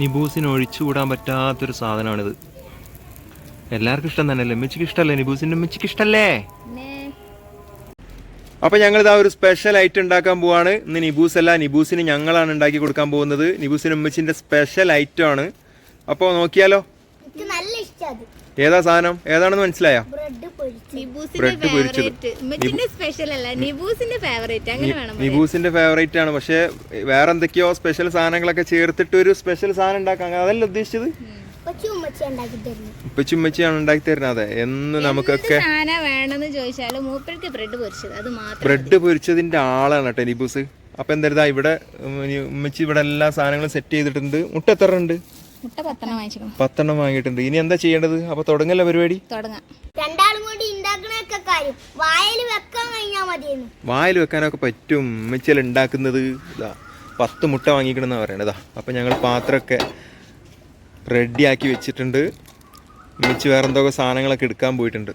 നിബൂസിന് ഒഴിച്ചുകൂടാൻ പറ്റാത്തൊരു സാധനമാണിത്. എല്ലാവർക്കും ഇഷ്ടം തന്നെയല്ലേ? മിച്ചിക്ക് ഇഷ്ടമല്ലേ? നിബൂസിന്റെ മിച്ചിക്ക് ഇഷ്ടല്ലേ അപ്പൊ ഞങ്ങൾ ഇതാ ഒരു സ്പെഷ്യൽ ഐറ്റം ഉണ്ടാക്കാൻ പോവാണ്. ഇന്ന് നിബൂസ് അല്ല നിബൂസിന് ഞങ്ങളാണ് ഉണ്ടാക്കി കൊടുക്കാൻ പോകുന്നത്. നിബൂസിന് ഉമ്മച്ചിന്റെ സ്പെഷ്യൽ ഐറ്റം ആണ്. അപ്പോൾ നോക്കിയാലോ? നല്ല ഇഷ്ടം അത്. ഏതാ സാധനം? ഏതാണെന്ന് മനസ്സിലായോ? ബ്രെഡ് പൊരിച്ച് നിബൂസിന്റെ ബ്രെഡ് പൊരിച്ചത്. ഫേവറേറ്റ് സ്പെഷ്യൽ അല്ല നിബൂസിന്റെ ഫേവറേറ്റ്. ആണ്. പക്ഷെ വേറെ എന്തൊക്കെയോ സ്പെഷ്യൽ സാധനങ്ങളൊക്കെ ചേർത്തിട്ട് ഒരു സ്പെഷ്യൽ സാധനം ഉണ്ടാക്കാൻ അതല്ല ഉദ്ദേശിച്ചത്? ഉപ്പച്ചുമ്മച്ചിയാണ് ഉമ്മച്ചി ഉണ്ടാക്കി തരുന്നു. ഇപ്പൊ ചുമ്മച്ചിയാണ് ഉണ്ടാക്കി തരുന്നത്. അതെ എന്ന് നമുക്കൊക്കെ വേണമെന്ന് മൂപ്പർക്ക് ബ്രെഡ് പൊരിച്ചത്. അത് മാത്രം ബ്രെഡ് പൊരിച്ചതിന്റെ ആളാണ് കേട്ടോ നിബൂസ്. അപ്പൊ എന്താ ഇവിടെ ഉമ്മച്ചി ഇവിടെ എല്ലാ സാധനങ്ങളും സെറ്റ് ചെയ്തിട്ടുണ്ട്. മുട്ട എത്ര ഉണ്ട്? മുട്ട പത്തെണ്ണം വാങ്ങിയിട്ടുണ്ട്. ഇനി എന്താ ചെയ്യേണ്ടത്? അപ്പൊ തുടങ്ങല്ല പരിപാടി? തുടങ്ങാം. രണ്ടാളും കൂടി ഉണ്ടാക്കണൊക്കെ കാര്യം. വായിൽ വെക്കാൻ മതിയെന്ന്. വായിൽ വെക്കാനൊക്കെ പറ്റും. ഉമ്മച്ചിയല്ല ഉണ്ടാക്കുന്നത് ഇതാ പത്ത് മുട്ട വാങ്ങിക്കണമെന്നാണ് പറയണതാ. അപ്പൊ ഞങ്ങൾ പാത്രമൊക്കെ റെഡിയാക്കി വെച്ചിട്ടുണ്ട്. ഉമ്മച്ചി വേറെന്തൊക്കെ സാധനങ്ങളൊക്കെ എടുക്കാൻ പോയിട്ടുണ്ട്.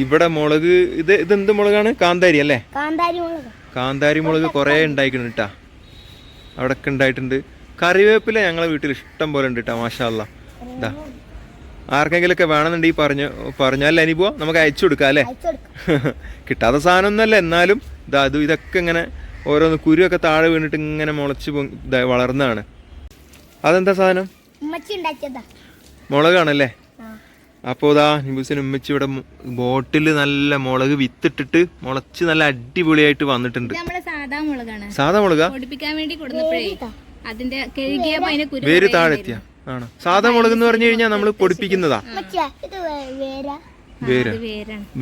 ഇവിടെ മുളക് ഇത് ഇത് എന്ത് മുളകാണ്? കാന്താരി അല്ലേ? കാന്താരി മുളക്. കാന്താരി മുളക് കുറേ ഉണ്ടായിക്കണം കേട്ടാ. അവിടെയൊക്കെ ഉണ്ടായിട്ടുണ്ട്. കറിവേപ്പില ഞങ്ങളെ വീട്ടിൽ ഇഷ്ടം പോലെ ഉണ്ട് കേട്ടോ മാഷാല്ല ഇതാ ആർക്കെങ്കിലൊക്കെ വേണമെന്നുണ്ടെങ്കിൽ പറഞ്ഞു പറഞ്ഞാൽ അനിപ്പോ നമുക്ക് അയച്ചു കൊടുക്കാം അല്ലേ? കിട്ടാത്ത സാധനം കിട്ടാത്ത സാധനമൊന്നുമല്ല എന്നാലും ഇതാ അത് ഇതൊക്കെ ഇങ്ങനെ ഓരോന്ന് കുരുവൊക്കെ താഴെ വീണിട്ട് ഇങ്ങനെ മുളച്ച് വളർന്നതാണ്. അതെന്താ സാധനം? മുളകാണല്ലേ. അപ്പോൾ ഇതാ നിബൂസിന് ഉമ്മച്ചി ഇവിടെ ബോട്ടിൽ നല്ല മുളക് വിത്തിട്ടിട്ട് മുളച്ച് നല്ല അടിപൊളിയായിട്ട് വന്നിട്ടുണ്ട്. സാധാ മുളകാണ്. സാധാ മുളകാ? പൊടിപ്പിക്കാൻ വേണ്ടി കൊടുത്തപ്പോഴേ അതിന്റെ കഴുകിയപ്പോ അതിന്റെ കുരു വേര് താഴെ എത്തിയ. ആണ്. സാധാ മുളക് എന്ന് പറഞ്ഞു കഴിഞ്ഞാൽ നമ്മൾ പൊടിപ്പിക്കുന്നതാ. വേരാ.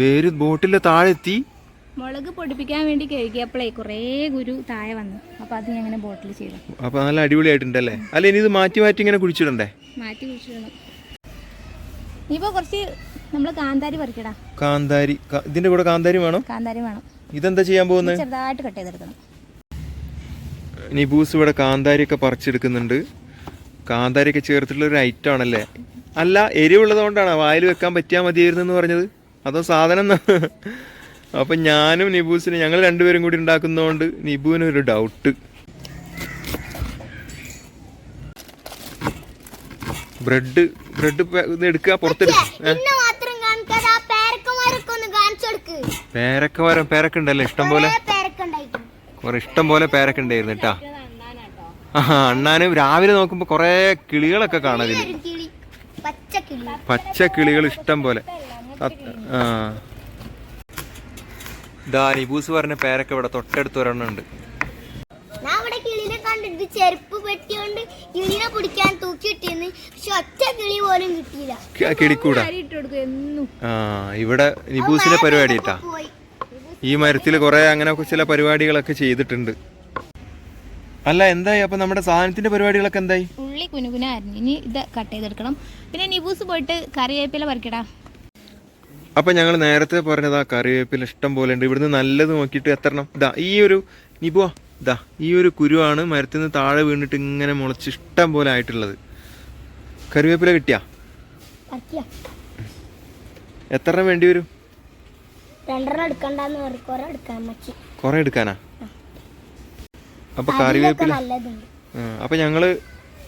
വേര്. ബോട്ടിലെ താഴെ എത്തി. മുളക് പൊടിപ്പിക്കാൻ വേണ്ടി കഴുകിയപ്പോഴേ കുറേ ഗുരു താഴെ വന്നു. അപ്പൊ അത് ഞാൻ അങ്ങനെ ബോട്ടിൽ ചെയ്തു. അപ്പൊ നല്ല അടിപൊളിയായിട്ടുണ്ടല്ലേ അല്ല ഇനി ഇത് മാറ്റി മാറ്റി ഇങ്ങനെ കുഴിച്ചിടണ്ടേ? മാറ്റി കുഴിച്ചിടണം. ഇനിയിപ്പോ കുറച്ച് നമ്മൾ കാന്താരി പറിക്കടാ. കാന്താരി. കാ- ഇതിന്റെ കൂടെ കാന്താരി വേണം? കാന്താരി വേണം. ഇതെന്താ ചെയ്യാൻ പോകുന്നത് ചെറുതായിട്ട് കട്ട് ചെയ്തെടുക്കണം. നിബൂസ് ഇവിടെ കാന്താരിയൊക്കെ പറിച്ചെടുക്കുന്നുണ്ട്. കാന്താരിയൊക്കെ ചേർത്തിട്ടുള്ള ഒരു ഐറ്റം ആണല്ലേ? അല്ല എരിവുള്ളത് കൊണ്ടാണ് വായിൽ വെക്കാൻ പറ്റിയാൽ മതിയായിരുന്നു എന്ന് പറഞ്ഞത്. അതോ സാധനം ന- അപ്പൊ ഞാനും നിബൂസിനും ഞങ്ങൾ രണ്ടുപേരും കൂടി ഉണ്ടാക്കുന്നതുകൊണ്ട് നിബുവിന് ഒരു ഡൗട്ട് ബ്രെഡ് ബ്രെഡ് ഇത് എടുക്കുക പുറത്തെടുക്കുക പേരക്ക മരം പേരക്ക ഉണ്ടല്ലേ? ഇഷ്ടം പോലെ? കുറേ ഇഷ്ടം പോലെ പേരക്ക ഉണ്ടായിരുന്നു കേട്ടാ. ആ അണ്ണാനും രാവിലെ നോക്കുമ്പോ കൊറേ കിളികളൊക്കെ കാണാതില്ല? പച്ച കിളി. പച്ച കിളികൾ ഇഷ്ടം പോലെ. ആ. ദാ നിബൂസ് പറഞ്ഞ പേരക്ക ഇവിടെ തൊട്ടടുത്ത് ഒരെണ്ണം ഉണ്ട്. ചെരുപ്പ് കിളിനെ പിടിക്കാൻ തൂക്കിയിട്ടിന്ന് പക്ഷെ ഒറ്റ കിളി പോലും കിട്ടിയില്ല. ക- കിളിക്കൂട? ആ ഇവിടെ നിബൂസിന്റെ പരിപാടി ഈ മരത്തിൽ കുറെ അങ്ങനെ ചില പരിപാടികളൊക്കെ ചെയ്തിട്ടുണ്ട്. അല്ല എന്തായി? അപ്പൊ നമ്മുടെ സാധനത്തിന്റെ പരിപാടികളൊക്കെ എന്തായി? ഉള്ളി കുനുകുന അരിഞ്ഞ്. ഇനി ഇത് കട്ട് ചെയ്തെടുക്കണം. പിന്നെ നിബൂസ് പോയിട്ട് കറിവേപ്പില പറിക്കടാ. അപ്പൊ ഞങ്ങൾ നേരത്തെ പറഞ്ഞതാ കറിവേപ്പില ഇഷ്ടം പോലെ ഉണ്ട്. ഇവിടുന്ന് നല്ലത് നോക്കിയിട്ട് എത്തണം. ഇതാ ഈ ഒരു നിബുവാ ഇതാ ഈ ഒരു കുരുവാണ് മരത്തിൽ നിന്ന് താഴെ വീണിട്ട് ഇങ്ങനെ മുളച്ച് ഇഷ്ടം പോലെ ആയിട്ടുള്ളത്. കറിവേപ്പില കിട്ടിയാ? എത്ര വേണ്ടി വരും? കൊറേ എടുക്കാനാ? അപ്പൊ കറിവേപ്പില അപ്പൊ ഞങ്ങൾ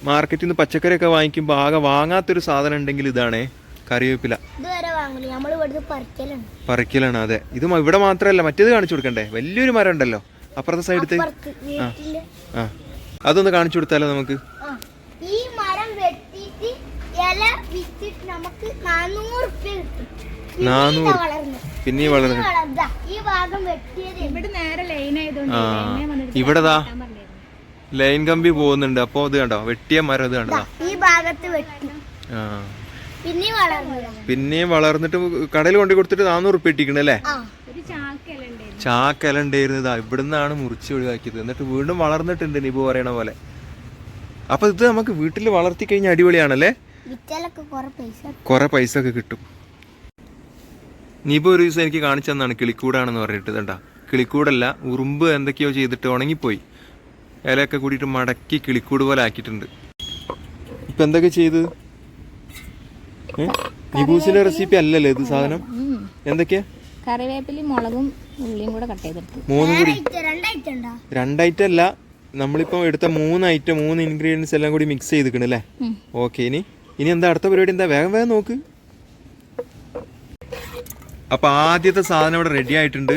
മാർക്കറ്റിൽ നിന്ന് പച്ചക്കറി ഒക്കെ വാങ്ങിക്കുമ്പോൾ ആകെ വാങ്ങാത്തൊരു സാധനം ഉണ്ടെങ്കിൽ ഇതാണേ കറിവേപ്പില. പറിക്കലാണ് അതെ. ഇത് ഇവിടെ മാത്രമല്ല മറ്റേത് കാണിച്ചു കൊടുക്കണ്ടേ? വലിയൊരു മരം ഉണ്ടല്ലോ. അപ്പുറത്തെ സൈഡത്തെ വീട്ടിൽ. ആ. അതൊന്ന് കാണിച്ചു കൊടുത്താലോ നമുക്ക്? ആ. ഈ മരം വെട്ടിയിട്ട് ഇല വിറ്റിട്ട് നമുക്ക് നാനൂറ് നാനൂറ്. വളർന്നു. പിന്നെയും വളർന്നു. ഈ ഈ ഭാഗം വെട്ടിയത്. ഇവിടെ നേരെ ലൈൻ ആയതുകൊണ്ട് ഇവിടെതാ ലൈൻ കമ്പി പോകുന്നുണ്ട്. അപ്പൊ ഇത് കണ്ടോ? വെട്ടിയ മരം ഇത് കണ്ടോ? ഈ ഭാഗത്ത് വെട്ടി. ആ. പിന്നെ വളർന്നു. പിന്നെയും വളർന്നിട്ട് കടയിൽ കൊണ്ടു കൊടുത്തിട്ട് നാനൂറ് ഉറുപ്പ് ഇട്ടിക്കണേ അല്ലേ ആ ഒരു ചാക്കല ഉണ്ടായിരുന്നത് ഇവിടെ നിന്നാണ് മുറിച്ച് ഒഴിവാക്കിയത്. എന്നിട്ട് വീണ്ടും വളർന്നിട്ടുണ്ട് നിബു പറയണ പോലെ. അപ്പൊ ഇത് നമുക്ക് വീട്ടിൽ വളർത്തി കഴിഞ്ഞാൽ അടിപൊളിയാണല്ലേ? കുറെ പൈസ ഒക്കെ കിട്ടും. നിപു ഒരു ദിവസം എനിക്ക് കാണിച്ചു തന്നാണ് കിളിക്കൂടാണെന്ന് പറഞ്ഞിട്ട് കേട്ടാ കിളിക്കൂടല്ല ഉറുമ്പ് എന്തൊക്കെയോ ചെയ്തിട്ട് ഉണങ്ങിപ്പോയി. ഇലയൊക്കെ കൂടിയിട്ട് മടക്കി കിളിക്കൂട് പോലെ ആക്കിയിട്ടുണ്ട്. ഇപ്പൊ എന്തൊക്കെ ചെയ്ത്? നിബൂസിന്റെ റെസിപ്പി അല്ലല്ലേ ഇത് സാധനം. എന്തൊക്കെയാ? കറിവേപ്പിലയും മുളകും ഉള്ളിയും കൂടെ കട്ട് ചെയ്തെടുത്തു മൂന്നും കൂടി. രണ്ടായിട്ടല്ല നമ്മളിപ്പോൾ എടുത്ത മൂന്ന് ഐറ്റം മൂന്ന് ഇൻഗ്രീഡിയൻസ് എല്ലാം കൂടി മിക്സ് ചെയ്തിക്കണ് അല്ലേ. ഓക്കെ ഇനി ഇനി എന്താ അടുത്ത പരിപാടി എന്താ? വേഗം വേഗം നോക്ക്. അപ്പൊ ആദ്യത്തെ സാധനം ഇവിടെ റെഡി ആയിട്ടുണ്ട്.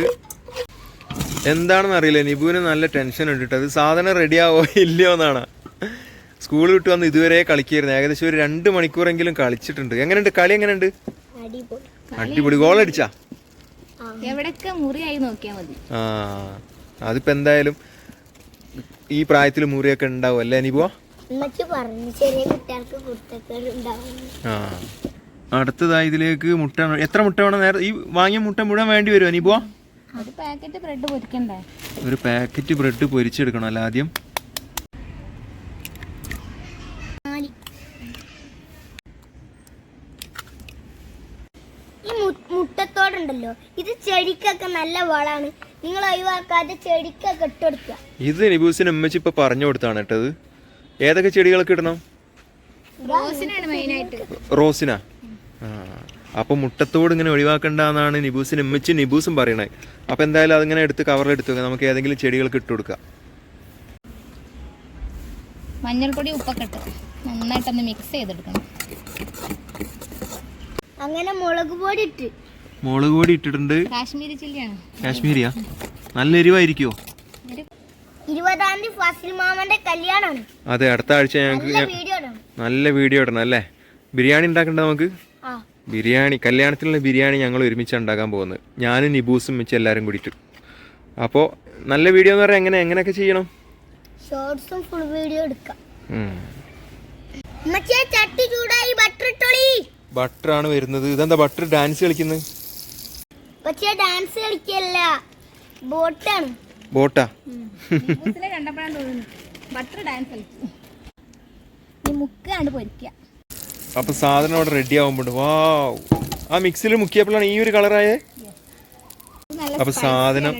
എന്താണെന്ന് അറിയില്ല നിബുവിന് നല്ല ടെൻഷൻ ഉണ്ട് കേട്ടോ അത് സാധനം റെഡി ആവോ ഇല്ലയോ എന്നാണ്. സ്കൂൾ വിട്ട് വന്ന് ഇതുവരെ കളിക്കായിരുന്നു. ഏകദേശം ഒരു രണ്ട് മണിക്കൂറെങ്കിലും കളിച്ചിട്ടുണ്ട്. എങ്ങനെയുണ്ട്? കളി എങ്ങനെയുണ്ട്? അടിപൊളി. അടിപൊളി. ഗോൾ അടിച്ചാ? എവിടൊക്കെ മുറിയായി നോക്കിയാൽ മതി. ആ അതിപ്പോ എന്തായാലും ഈ പ്രായത്തിൽ മുറിയൊക്കെ ഉണ്ടാവും അല്ലേ നിബുവോ ഉമ്മച്ചി പറഞ്ഞു ചെറിയ കുട്ടികൾക്ക് കുർത്തക്കേട് ഉണ്ടാവും. ആ. അടുത്തതായി ഇതിലേക്ക് മുട്ട എത്ര മുട്ട വേണം നേരെ? ഈ വാങ്ങിയ മുട്ട മുഴുവൻ വേണ്ടി വരുമോ നിബുവോ ഒരു പാക്കറ്റ് ബ്രെഡ് പൊരിക്കണ്ടേ? ഒരു പാക്കറ്റ് ബ്രെഡ് പൊരിച്ചെടുക്കണം അല്ല ആദ്യം നാല്. ഈ മു- മുട്ടത്തോടുണ്ടല്ലോ ഇത് ചെടിക്കൊക്കെ നല്ല വളമാണ് നിങ്ങൾ ഒഴിവാക്കാതെ ചെടിക്കൊക്കെ ഇട്ടുകൊടുക്കുക ഇത് നിബൂസിന് ഉമ്മച്ചി ഇപ്പൊ പറഞ്ഞു കൊടുത്താണ് കേട്ടത് ഏതൊക്കെ ചെടികളൊക്കെ ഇടണം? റോസിനാ? അപ്പൊ മുട്ടത്തോട് ഇങ്ങനെ ഒഴിവാക്കണ്ടെന്നാണ് നിബൂസിന് ഉമ്മച്ചി നിബൂസും പറയണേ. അപ്പൊ എന്തായാലും അതിങ്ങനെ എടുത്ത് കവറിലെടുത്ത് വെക്കാം. നമുക്ക് ഏതെങ്കിലും ചെടികൾക്ക് ഇട്ട് കൊടുക്കാം. മഞ്ഞൾപ്പൊടി ഉപ്പൊക്കെ ഇട്ട് നന്നായിട്ടൊന്ന് മിക്സ് ചെയ്തെടുക്കണം. അങ്ങനെ മുളക് പൊടി ഇട്ട്. മുളക് പൊടി ഇട്ടിട്ടുണ്ട്. കാശ്മീരി ചില്ലിയാണ്? കാശ്മീരിയാ. നല്ല എരിവായിരിക്കുമോ ഒരു ഇരുപതാം തീയതി ഫസിൽ മാമന്റെ കല്യാണമാണ്. അതെ അടുത്ത ആഴ്ച ഞങ്ങൾക്ക് നല്ല വീഡിയോ ഇടണം. നല്ല വീഡിയോ ഇടണം അല്ലേ? ബിരിയാണി ഉണ്ടാക്കണ്ട നമുക്ക്? ആ. ബിരിയാണി കല്യാണത്തിലുള്ള ബിരിയാണി ഞങ്ങൾ ഒരുമിച്ച് ഉണ്ടാക്കാൻ പോകുന്നത്. ഞാനും നിബൂസും വെച്ച് എല്ലാവരും കൂടിയിട്ട്. അപ്പോൾ നല്ല വീഡിയോ എന്ന് പറയാൻ എങ്ങനെ എങ്ങനെയൊക്കെ ചെയ്യണം? ഷോർട്സും ഫുൾ വീഡിയോ എടുക്കാം. ചട്ടി ചൂടായി ബട്ടർ ഇട്ടോളി. ബട്ടറാണ് വരുന്നത്. ഇതെന്താ ബട്ടർ ഡാൻസ് കളിക്കുന്നത്? പക്ഷേ ഡാൻസ് കളിക്കല്ല. ബോട്ടാണ് ബോട്ടാ കണ്ടപ്പോഴാണ് തോന്നുന്നു ബട്ടർ ഡാൻസ് ഈ പൊരിക്കുക അപ്പോൾ സാധനം അവിടെ റെഡി ആകുമ്പോൾ വാ ആ മിക്സിയിൽ മുക്കിയപ്പോഴാണ് ഈ ഒരു കളറായേ അപ്പൊ സാധനം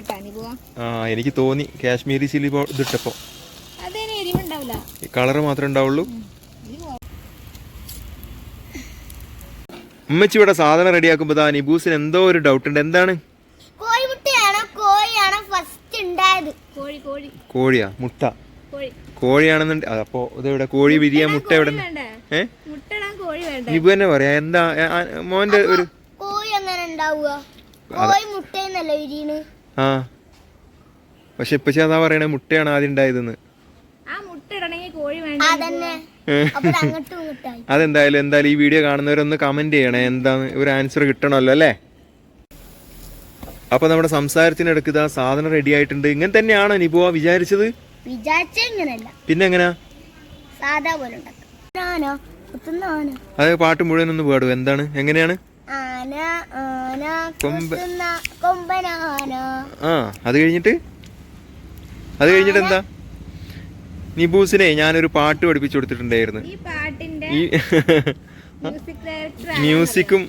ആ എനിക്ക് തോന്നി. കാശ്മീരി ചില്ലി എരിവുണ്ടാവില്ല കളറ് മാത്രമേ ഉണ്ടാവുള്ളൂ. ഉമ്മച്ചി ഇവിടെ സാധനം റെഡിയാക്കുമ്പോൾ താ നിബൂസിന് എന്തോ ഒരു ഡൗട്ട് ഉണ്ട്. എന്താണ്? കോഴിമുട്ടയാണോ. കോഴിയാണോ ഫസ്റ്റ് കോഴി കോഴി. കോഴിയാ? മുട്ട. കോഴി. കോഴിയാണെന്നുണ്ട് അപ്പോ ഇതെവിടെ കോഴി വിരിയാ മുട്ട എവിടെ നിബു തന്നെ പറയാ. എന്താ മോന്റെ ഒരു കോഴി എങ്ങനെ കോഴി മുട്ടയെന്നല്ല വിരിയണ്? ആ. പക്ഷെ ഇപ്പൊ ചേതാ പറയണേ മുട്ടയാണ് ആദ്യം ഉണ്ടായതെന്ന്. ആ മുട്ട ഇടണമെങ്കിൽ കോഴി വേണ്ട അതെന്തായാലും എന്തായാലും ഈ വീഡിയോ കാണുന്നവരൊന്ന് കമന്റ് ചെയ്യണേ. എന്താ ഒരു ആൻസർ കിട്ടണമല്ലോ അല്ലേ? അപ്പൊ നമ്മുടെ സംസാരത്തിനിടയ്ക്ക് ഇതാ സാധനം റെഡി ആയിട്ടുണ്ട്. ഇങ്ങനെ തന്നെയാണോ നിബുവ വിചാരിച്ചത്? പിന്നെ എങ്ങനാ? അത് പാട്ട് മുഴുവൻ ഒന്ന് പാടും. എന്താണ്? എങ്ങനെയാണ്? ആ അത് കഴിഞ്ഞിട്ട്? അത് കഴിഞ്ഞിട്ട് എന്താ? നിബൂസിനെ ഞാനൊരു പാട്ട് പഠിപ്പിച്ചു കൊടുത്തിട്ടുണ്ടായിരുന്നു. ഈ പാട്ടിന്റെ മ്യൂസിക് ഡയറക്ടർ മ്യൂസിക്കും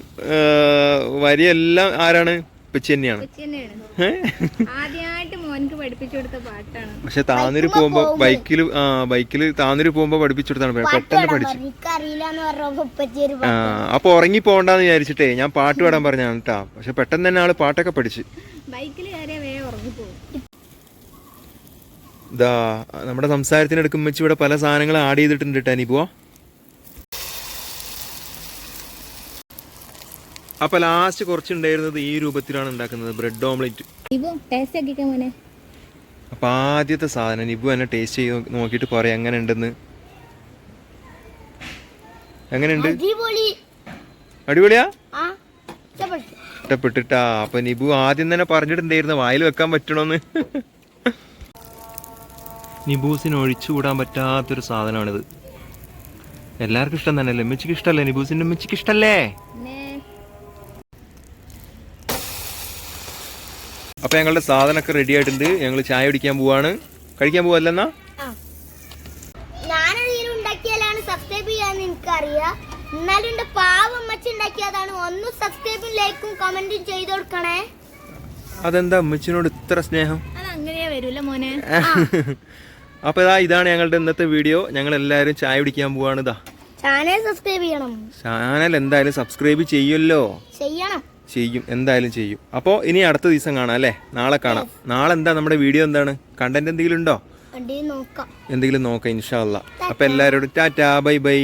വരിയെല്ലാം ആരാണ്? തന്നെയാണ് പാട്ടാണ്. പക്ഷെ താന്നൂര് പോകുമ്പോ ബൈക്കിൽ ആ ബൈക്കിൽ താന്നൂര് പോകുമ്പോ പഠിപ്പിച്ചു കൊടുത്താണ് പെട്ടെന്ന് പഠിച്ചു. ഉപ്പച്ചി ആ അപ്പൊ ഉറങ്ങി പോകണ്ടെന്ന് വിചാരിച്ചിട്ടേ ഞാൻ പാട്ട് പാടാൻ പറഞ്ഞാണ് കേട്ടാ പക്ഷെ പെട്ടെന്ന് തന്നെ ആൾ പാട്ടൊക്കെ പഠിച്ചു. ബൈക്കിൽ ഇതാ നമ്മുടെ സംസാരത്തിനെടുക്കും വെച്ച് ഇവിടെ പല സാധനങ്ങൾ ആഡ് ചെയ്തിട്ടുണ്ട് കേട്ടോ അനിപ്പോ അപ്പൊ ലാസ്റ്റ് കുറച്ചുണ്ടായിരുന്നത് ഈ രൂപത്തിലാണ് ഉണ്ടാക്കുന്നത് ബ്രെഡ് ഓംലെറ്റ് അപ്പൊ ആദ്യത്തെ സാധനം നിബു എന്നെ ടേസ്റ്റ് ചെയ്ത് നോക്കിയിട്ട് പറയാം എങ്ങനെ ഉണ്ടെന്ന് എങ്ങനെയുണ്ട്? അടിപൊളി. അടിപൊളിയാ? ഇഷ്ടപ്പെട്ടിട്ടാ. അപ്പൊ നിബു ആദ്യം തന്നെ പറഞ്ഞിട്ടുണ്ടായിരുന്നു വായിൽ വെക്കാൻ പറ്റണോന്ന്? നിബൂസിന് ഒഴിച്ചുകൂടാൻ പറ്റാത്തൊരു സാധനമാണിത്. എല്ലാവർക്കും ഇഷ്ടം തന്നെയല്ലേ? ഉമ്മച്ചിക്ക് ഇഷ്ടമല്ലേ? നിബൂസിന്റെ ഉമ്മച്ചിക്ക് ഇഷ്ടല്ലേ പിന്നെ? അപ്പൊ ഞങ്ങളുടെ സാധനമൊക്കെ റെഡി ആയിട്ടുണ്ട്. ഞങ്ങൾ ചായ കുടിക്കാൻ പോവാണ്. കഴിക്കാൻ പോവല്ലെന്നാ ആ. ഞാനതിൽ ഉണ്ടാക്കിയാലാണ് സബ്സ്ക്രൈബ് ചെയ്യാന്ന് എനിക്കറിയാം. എന്നാലും എന്റെ പാവം അമ്മച്ചി ഉണ്ടാക്കിയതാണ്. ഒന്നും സബ്സ്ക്രൈബും ലൈക്കും കമന്റും ചെയ്ത് കൊടുക്കണേ. അതെന്താ അമ്മച്ചിനോട് ഇത്ര സ്നേഹം? അത് അങ്ങനെയാ വരൂല മോനെ? അപ്പൊ ഇതാ ഇതാണ് ഞങ്ങളുടെ ഇന്നത്തെ വീഡിയോ. ഞങ്ങൾ എല്ലാരും ചായ പിടിക്കാൻ പോവാണ് ഇതാ ചാനൽ സബ്സ്ക്രൈബ് ചെയ്യണം. ചാനൽ എന്തായാലും സബ്സ്ക്രൈബ് ചെയ്യുമല്ലോ ചെയ്യണം. ചെയ്യും എന്തായാലും ചെയ്യും. അപ്പോൾ ഇനി അടുത്ത ദിവസം കാണാം അല്ലേ? നാളെ കാണാം. നാളെ എന്താ? നമ്മുടെ വീഡിയോ എന്താണ്? കണ്ടന്റ് എന്തെങ്കിലും ഉണ്ടോ? എന്തെങ്കിലും നോക്കാം ഇൻഷാല്ല അപ്പൊ എല്ലാരോടും ടാറ്റാ ബൈ ബൈ.